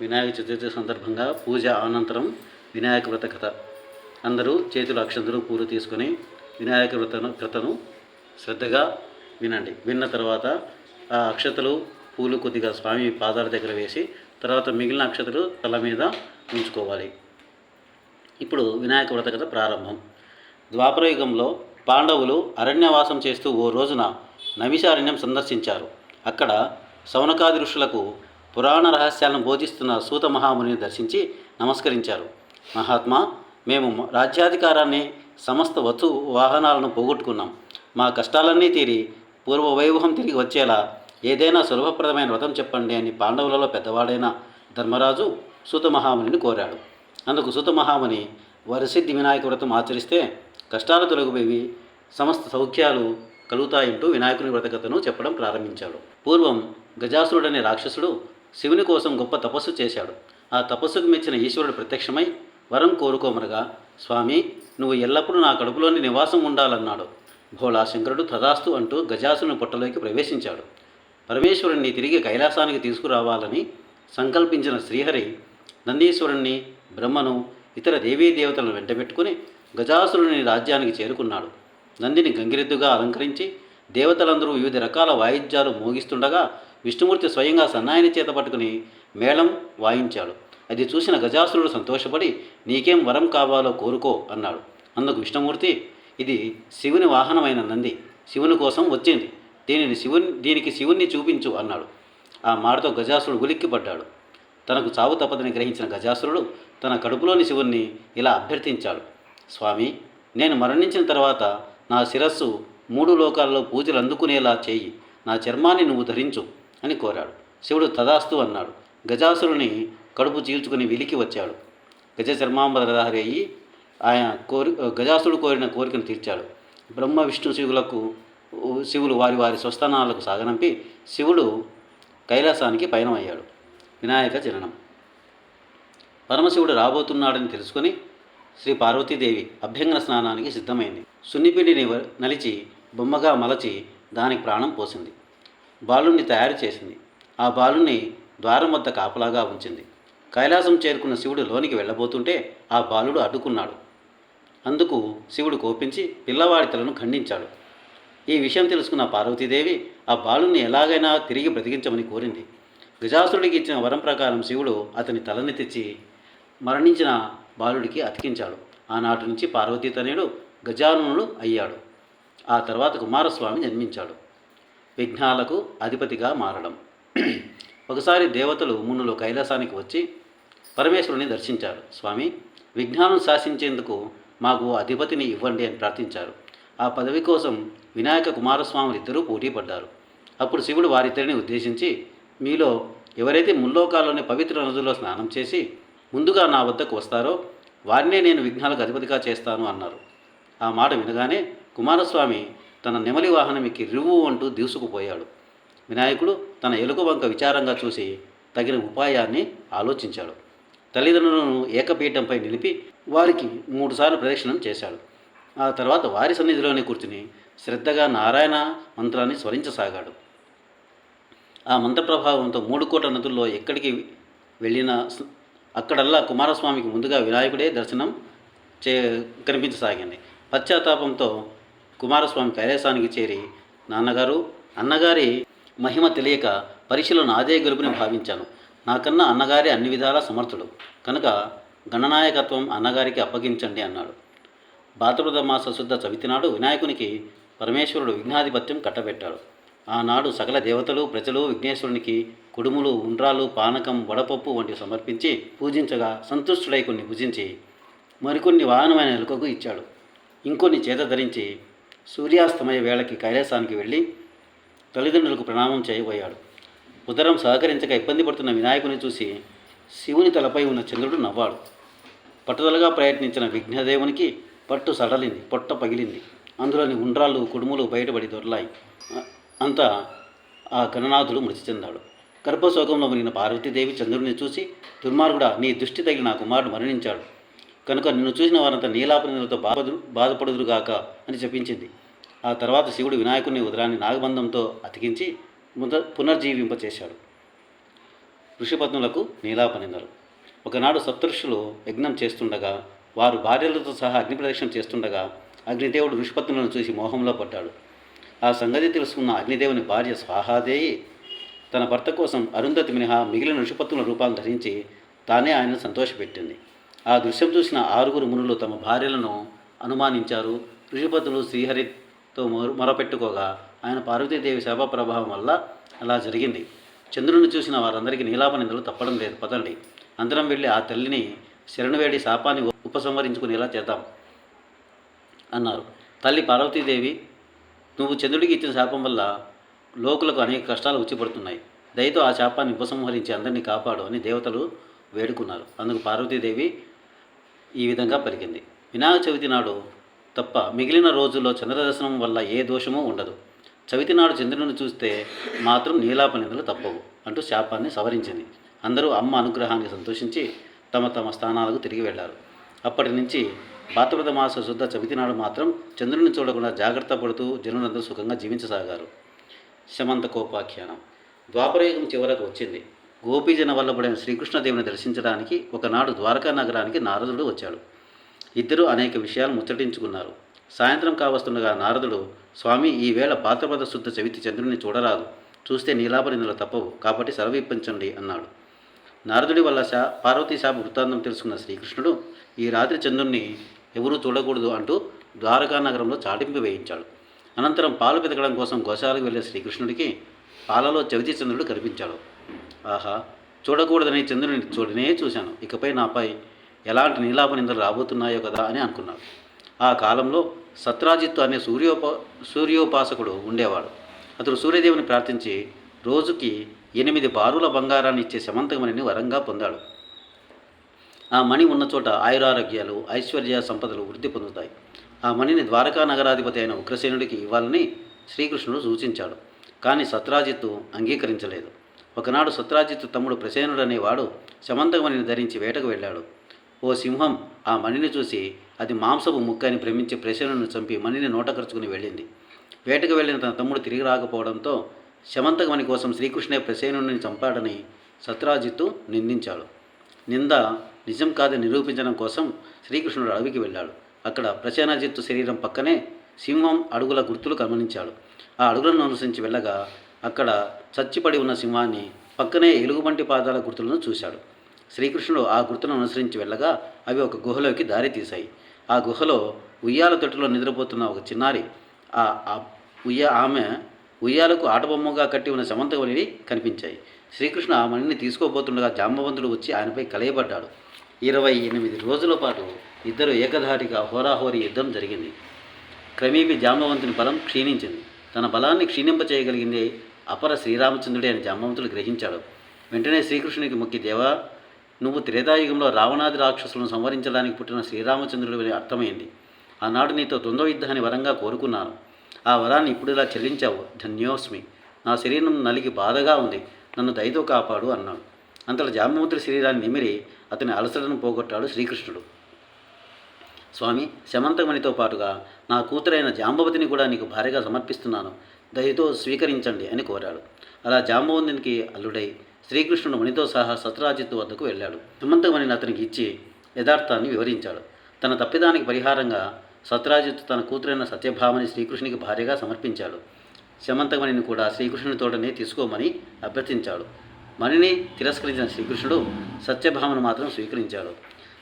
వినాయక చతుర్థి సందర్భంగా పూజ అనంతరం వినాయక వ్రత కథ. అందరూ చేతులు అక్షంతలు పూలు తీసుకొని వినాయక వ్రతను కథను శ్రద్ధగా వినండి. విన్న తర్వాత ఆ అక్షతలు పూలు కొద్దిగా స్వామి పాదాల దగ్గర వేసి తర్వాత మిగిలిన అక్షతలు తల మీద ఉంచుకోవాలి. ఇప్పుడు వినాయక వ్రత కథ ప్రారంభం. ద్వాపరయుగంలో పాండవులు అరణ్యవాసం చేస్తూ ఓ రోజున నవిశారణ్యం సందర్శించారు. అక్కడ సౌనకాది ఋషులకు పురాణ రహస్యాలను బోధిస్తున్న సూత మహామునిని దర్శించి నమస్కరించారు. మహాత్మా మేము రాజ్యాధికారాన్ని సమస్త వస్తు వాహనాలను పోగొట్టుకున్నాం. మా కష్టాలన్నీ తీరి పూర్వ వైభవం తిరిగి వచ్చేలా ఏదైనా సులభప్రదమైన వ్రతం చెప్పండి అని పాండవులలో పెద్దవాడైన ధర్మరాజు సూత మహామునిని కోరాడు. అందుకు సూత మహాముని వరసిద్ధి వినాయక వ్రతం ఆచరిస్తే కష్టాలు తొలగిపోయి సమస్త సౌఖ్యాలు కలుగుతాయంటూ వినాయకుని వ్రతకథను చెప్పడం ప్రారంభించాడు. పూర్వం గజాసురుడనే రాక్షసుడు శివుని కోసం గొప్ప తపస్సు చేశాడు. ఆ తపస్సుకు మెచ్చిన ఈశ్వరుడు ప్రత్యక్షమై వరం కోరుకోమనగా స్వామి నువ్వు ఎల్లప్పుడూ నా కడుపులోని నివాసం ఉండాలన్నాడు. భోళా శంకరుడు తదాస్తు అంటూ గజాసుని పొట్టలోకి ప్రవేశించాడు. పరమేశ్వరుణ్ణి తిరిగి కైలాసానికి తీసుకురావాలని సంకల్పించిన శ్రీహరి నందీశ్వరుణ్ణి బ్రహ్మను ఇతర దేవీ దేవతలను వెంటబెట్టుకుని గజాసురుని రాజ్యానికి చేరుకున్నాడు. నందిని గంగిరెద్దుగా అలంకరించి దేవతలందరూ వివిధ రకాల వాయిద్యాలు మోగిస్తుండగా విష్ణుమూర్తి స్వయంగా సన్నాయిని చేత పట్టుకుని మేళం వాయించాడు. అది చూసిన గజాసురుడు సంతోషపడి నీకేం వరం కావాలో కోరుకో అన్నాడు. అందుకు విష్ణుమూర్తి ఇది శివుని వాహనమైన నంది. శివుని కోసం వచ్చింది. దీనిని శివుని దీనికి శివుణ్ణి చూపించు అన్నాడు. ఆ మాటతో గజాసురుడు గులిక్కిపడ్డాడు తనకు చావు తప్పదని గ్రహించిన గజాసురుడు తన కడుపులోని శివుణ్ణి ఇలా అభ్యర్థించాడు. స్వామి నేను మరణించిన తర్వాత నా శిరస్సు మూడు లోకాలలో పూజలు అందుకునేలా చేయి. నా చర్మాన్ని నువ్వు ధరించు. అని కోరాడు. శివుడు తదాస్తు అన్నాడు. గజాసురుని కడుపు చీల్చుకుని వెలికి వచ్చాడు. గజ చర్మాంబరధారి అయ్యి ఆయన కోరి గజాసురుడు కోరిన కోరికను తీర్చాడు. బ్రహ్మ విష్ణు శివులకు శివులు వారి వారి స్వస్థానాలకు సాగనంపి శివుడు కైలాసానికి పయనమయ్యాడు. వినాయక జననం పరమశివుడు రాబోతున్నాడని తెలుసుకొని శ్రీ పార్వతీదేవి అభ్యంగన స్నానానికి సిద్ధమైంది. సున్నిపిండిని నలిచి బొమ్మగా మలచి దానికి ప్రాణం పోసింది. బాలుణ్ణి తయారు చేసింది. ఆ బాలుణ్ణి ద్వారం వద్ద కాపలాగా ఉంచింది. కైలాసం చేరుకున్న శివుడు లోనికి వెళ్ళబోతుంటే ఆ బాలుడు అడ్డుకున్నాడు. అందుకు శివుడు కోపించి పిల్లవాడి తలను ఖండించాడు. ఈ విషయం తెలుసుకున్న పార్వతీదేవి ఆ బాలుని ఎలాగైనా తిరిగి బ్రతికించమని కోరింది. గజాసురుడికి ఇచ్చిన వరం ప్రకారం శివుడు అతని తలని తెచ్చి మరణించిన బాలుడికి అతికించాడు. ఆనాటి నుంచి పార్వతీ తనయుడు గజాననుడు అయ్యాడు. ఆ తర్వాత కుమారస్వామి జన్మించాడు. విఘ్నాలకు అధిపతిగా మారడం. ఒకసారి దేవతలు మునులు కైలాసానికి వచ్చి పరమేశ్వరుని దర్శించారు. స్వామి విఘ్నాలను శాసించేందుకు మాకు అధిపతిని ఇవ్వండి అని ప్రార్థించారు. ఆ పదవి కోసం వినాయక కుమారస్వాములు ఇద్దరూ పోటీ పడ్డారు అప్పుడు శివుడు వారిద్దరిని ఉద్దేశించి మీలో ఎవరైతే ముల్లోకాల్లోని పవిత్ర నదుల్లో స్నానం చేసి ముందుగా నా వద్దకు వస్తారో వారినే నేను విఘ్నాలకు అధిపతిగా చేస్తాను అన్నారు. ఆ మాట వినగానే కుమారస్వామి తన నెమలి వాహనం ఎక్కి రివ్వు అంటూ దూసుకుపోయాడు. వినాయకుడు తన ఎలుక వంక విచారంగా చూసి తగిన ఉపాయాన్ని ఆలోచించాడు. తల్లిదండ్రులను ఏకపీఠంపై నిలిపి వారికి మూడుసార్లు ప్రదక్షిణం చేశాడు. ఆ తర్వాత వారి సన్నిధిలోనే కూర్చుని శ్రద్ధగా నారాయణ మంత్రాన్ని స్మరించసాగాడు. ఆ మంత్ర ప్రభావంతో మూడు కోట్ల నదుల్లో ఎక్కడికి వెళ్ళిన అక్కడల్లా కుమారస్వామికి ముందుగా వినాయకుడే దర్శనం చే కనిపించసాగింది. పశ్చాత్తాపంతో కుమారస్వామి కైలాసానికి చేరి నాన్నగారు అన్నగారి మహిమ తెలియక పరీక్షలో నాదే గెలుపుని భావించాను. నాకన్నా అన్నగారి అన్ని విధాలా సమర్థుడు కనుక గణనాయకత్వం అన్నగారికి అప్పగించండి అన్నాడు. భాద్రపద మాస శుద్ధ చవితి నాడు వినాయకునికి పరమేశ్వరుడు విఘ్నాధిపత్యం కట్టబెట్టాడు. ఆనాడు సకల దేవతలు ప్రజలు విఘ్నేశ్వరునికి కుడుములు ఉండ్రాలు పానకం వడపప్పు వంటివి సమర్పించి పూజించగా సంతుష్టుడై కొన్ని భుజించి మరికొన్ని వాహనమైన ఎలుకకు ఇచ్చాడు. ఇంకొన్ని చేత ధరించి సూర్యాస్తమయ వేళకి కైలాసానికి వెళ్ళి తల్లిదండ్రులకు ప్రణామం చేయబోయాడు. ఉదరం సహకరించక ఇబ్బంది పడుతున్న వినాయకుని చూసి శివుని తలపై ఉన్న చంద్రుడు నవ్వాడు. పట్టుదలగా ప్రయత్నించిన విఘ్నదేవునికి పట్టు సడలింది పొట్ట పగిలింది. అందులోని ఉండ్రాళ్ళు కుడుములు బయటపడి దొరలాయి. అంతా ఆ గణనాథుడు మృతి చెందాడు. గర్భశోకంలో మునిగిన పార్వతీదేవి చంద్రుడిని చూసి దుర్మార్గుడా నీ దృష్టి తగిలి నా కుమారుడు మరణించాడు. కనుక నిన్ను చూసిన వారంతా నీలాపనిలతో బాధపడు బాధపడుదురుగాక అని చెప్పించింది. ఆ తర్వాత శివుడు వినాయకుని ఉదరాన్ని నాగబంధంతో అతికించి ముద పునర్జీవింపచేశాడు. ఋషిపత్నులకు నీలాపనిందరు ఒకనాడు సప్తఋషులు యజ్ఞం చేస్తుండగా వారు భార్యలతో సహా అగ్ని ప్రదక్షిణ చేస్తుండగా అగ్నిదేవుడు ఋషిపత్నులను చూసి మోహంలో పడ్డాడు. ఆ సంగతి తెలుసుకున్న అగ్నిదేవుని భార్య స్వాహాదేయి తన భర్త కోసం అరుంధతి మినహా మిగిలిన ఋషిపత్నుల రూపాలను ధరించి తానే ఆయనను సంతోషపెట్టింది. ఆ దృశ్యం చూసిన ఆరుగురు మునులు తమ భార్యలను అనుమానించారు. ఋషిపతులు శ్రీహరితో మొర- మొరపెట్టుకోగా ఆయన పార్వతీదేవి శాప ప్రభావం వల్ల అలా జరిగింది. చంద్రుని చూసిన వారందరికీ నీలాపనిందలు తప్పడం లేదు. పదండి. అందరం వెళ్ళి ఆ తల్లిని శరణు వేడి శాపాన్ని ఉపసంహరించుకునేలా చేద్దాం అన్నారు. తల్లి పార్వతీదేవి నువ్వు చంద్రుడికి ఇచ్చిన శాపం వల్ల లోకులకు అనేక కష్టాలు వచ్చిపడుతున్నాయి దయతో ఆ శాపాన్ని ఉపసంహరించి అందరినీ కాపాడు అని దేవతలు వేడుకున్నారు. అందుకు పార్వతీదేవి ఈ విధంగా పలికింది. వినాయక చవితి నాడు తప్ప మిగిలిన రోజుల్లో చంద్రదర్శనం వల్ల ఏ దోషమూ ఉండదు. చవితి నాడు చంద్రుని చూస్తే మాత్రం నీలాపనిందలు తప్పవు అంటూ శాపాన్ని సవరించింది. అందరూ అమ్మ అనుగ్రహాన్ని సంతోషించి తమ తమ స్థానాలకు తిరిగి వెళ్ళారు అప్పటి నుంచి భాద్రపద మాస శుద్ధ చవితి నాడు మాత్రం చంద్రుని చూడకుండా జాగ్రత్త పడుతూ జనులందరూ సుఖంగా జీవించసాగారు. శమంత కోపాఖ్యానం. ద్వాపరయుగం చివరకు వచ్చింది. గోపీజన వల్లభుడైన శ్రీకృష్ణదేవుని దర్శించడానికి ఒకనాడు ద్వారకా నగరానికి నారదుడు వచ్చాడు. ఇద్దరు అనేక విషయాలు ముచ్చటించుకున్నారు. సాయంత్రం కావస్తుండగా నారదుడు స్వామి ఈవేళ పాత్రపద శుద్ధ చవితి చంద్రుని చూడరాదు. చూస్తే నీలాపనిందులు తప్పవు. కాబట్టి సెలవిప్పించండి అన్నాడు. నారదుడి వల్ల శా పార్వతీ శాప వృత్తాంతం తెలుసుకున్న శ్రీకృష్ణుడు ఈ రాత్రి చంద్రుణ్ణి ఎవరూ చూడకూడదు అంటూ ద్వారకా నగరంలో చాటింపు వేయించాడు. అనంతరం పాలు పెతకడం కోసం గోశాలకు వెళ్ళే శ్రీకృష్ణుడికి పాలలో చవితి చంద్రుడు కనిపించాడు. ఆహా చూడకూడదని చంద్రుని చూడనే చూశాను. ఇకపై నాపై ఎలాంటి నీలాపనిందలు రాబోతున్నాయో కదా అని అనుకున్నాడు. ఆ కాలంలో సత్రాజిత్తు అనే సూర్యోప సూర్యోపాసకుడు ఉండేవాడు. అతడు సూర్యదేవుని ప్రార్థించి రోజుకి ఎనిమిది బారుల బంగారాన్ని ఇచ్చే శమంతమణిని వరంగా పొందాడు. ఆ మణి ఉన్న చోట ఆయురారోగ్యాలు ఐశ్వర్య సంపదలు వృద్ధి పొందుతాయి. ఆ మణిని ద్వారకా నగరాధిపతి అయిన ఉగ్రసేనుడికి ఇవ్వాలని శ్రీకృష్ణుడు సూచించాడు. కానీ సత్రాజిత్తు అంగీకరించలేదు. ఒకనాడు సత్రాజిత్తు తమ్ముడు ప్రసేనుడు అనేవాడు శమంతకమణిని ధరించి వేటకు వెళ్ళాడు. ఓ సింహం ఆ మణిని చూసి అది మాంసపు ముక్క అని భ్రమించి ప్రసేనుడిని చంపి మణిని నోటకరుచుకుని వెళ్ళింది. వేటకు వెళ్ళిన తన తమ్ముడు తిరిగి రాకపోవడంతో శమంతకమణి కోసం శ్రీకృష్ణే ప్రసేనుడిని చంపాడని సత్రాజిత్తు నిందించాడు. నింద నిజం కాదని నిరూపించడం కోసం శ్రీకృష్ణుడు అడవికి వెళ్ళాడు. అక్కడ ప్రసేనజిత్తు శరీరం పక్కనే సింహం అడుగుల గుర్తులు గమనించాడు. ఆ అడుగులను అనుసరించి వెళ్ళగా అక్కడ చచ్చిపడి ఉన్న సింహాన్ని పక్కనే ఎలుగుబంటి పాదాల గుర్తులను చూశాడు. శ్రీకృష్ణుడు ఆ గుర్తులను అనుసరించి వెళ్ళగా అవి ఒక గుహలోకి దారి తీశాయి. ఆ గుహలో ఉయ్యాల తొట్టులో నిద్రపోతున్న ఒక చిన్నారి ఆ ఉయ్య ఆమె ఉయ్యాలకు ఆటబొమ్మగా కట్టి ఉన్న సమంతవలిని కనిపించాయి. శ్రీకృష్ణ ఆ మణిని తీసుకోబోతుండగా జాంబవంతుడు వచ్చి ఆయనపై కలయబడ్డాడు. ఇరవై ఎనిమిది రోజుల పాటు ఇద్దరు ఏకధాటిగా హోరాహోరీ యుద్ధం జరిగింది. క్రమేపీ జాంబవంతుని బలం క్షీణించింది. తన బలాన్ని క్షీణింపచేయగలిగింది అపర శ్రీరామచంద్రుడే అని జాంబవంతుడు గ్రహించాడు. వెంటనే శ్రీకృష్ణునికి మొక్కి దేవా నువ్వు త్రేతాయుగంలో రావణాది రాక్షసులను సంవరించడానికి పుట్టిన శ్రీరామచంద్రుడు అని అర్థమైంది. ఆనాడు నీతో ద్వంద్వ యుద్ధాన్ని వరంగా కోరుకున్నాను. ఆ వరాన్ని ఇప్పుడు ఇలా చెల్లించావు ధన్యోస్మి. నా శరీరం నలిగి బాధగా ఉంది. నన్ను దయతో కాపాడు అన్నాడు. అంతలో జాంబవంతుడి శరీరాన్ని నిమిరి అతని అలసటను పోగొట్టాడు శ్రీకృష్ణుడు. స్వామి శమంతమణితో పాటుగా నా కూతురైన జాంబవతిని కూడా నీకు భార్యగా సమర్పిస్తున్నాను. దయతో స్వీకరించండి అని కోరాడు. అలా జాంబవంతునికి అల్లుడై శ్రీకృష్ణుడు మణితో సహా సత్రాజిత్తు వద్దకు వెళ్ళాడు. హిమంతమణిని అతనికి ఇచ్చి యథార్థాన్ని వివరించాడు. తన తప్పిదానికి పరిహారంగా సత్రాజిత్తు తన కూతురైన సత్యభామని శ్రీకృష్ణునికి భార్యగా సమర్పించాడు. శమంతమణిని కూడా శ్రీకృష్ణుని తోటనే తీసుకోమని అభ్యర్థించాడు. మణిని తిరస్కరించిన శ్రీకృష్ణుడు సత్యభామను మాత్రం స్వీకరించాడు.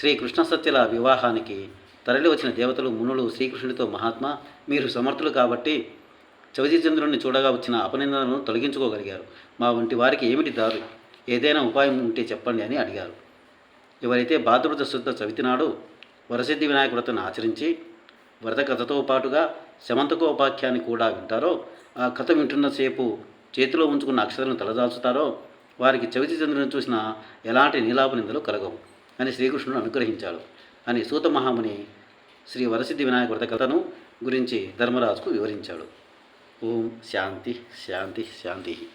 శ్రీకృష్ణ సత్యల వివాహానికి తరలి వచ్చిన దేవతలు మునులు శ్రీకృష్ణుడితో మహాత్మ మీరు సమర్థులు కాబట్టి చంద్రుడిని చూడగా వచ్చిన అపనిందనను తొలగించుకోగలిగారు. మా వంటి వారికి ఏమిటి దారు? ఏదైనా ఉపాయం ఉంటే చెప్పండి అని అడిగారు. ఎవరైతే భాద్రపద శుద్ధ చవితి నాడు వరసిద్ధి వినాయక వ్రతను ఆచరించి వ్రత కథతో పాటుగా శమంతకోపాఖ్యాన్ని కూడా వింటారో ఆ కథ వింటున్నసేపు చేతిలో ఉంచుకున్న అక్షరాలను తలదాల్చుతారో వారికి చవితి చంద్రుని చూసిన ఎలాంటి నీలాప నిందలు కలగవు అని శ్రీకృష్ణుడు అనుగ్రహించాడు అని సూత మహాముని శ్రీ వరసిద్ధి వినాయక వ్రత కథను గురించి ధర్మరాజుకు వివరించాడు. ओम 想你想你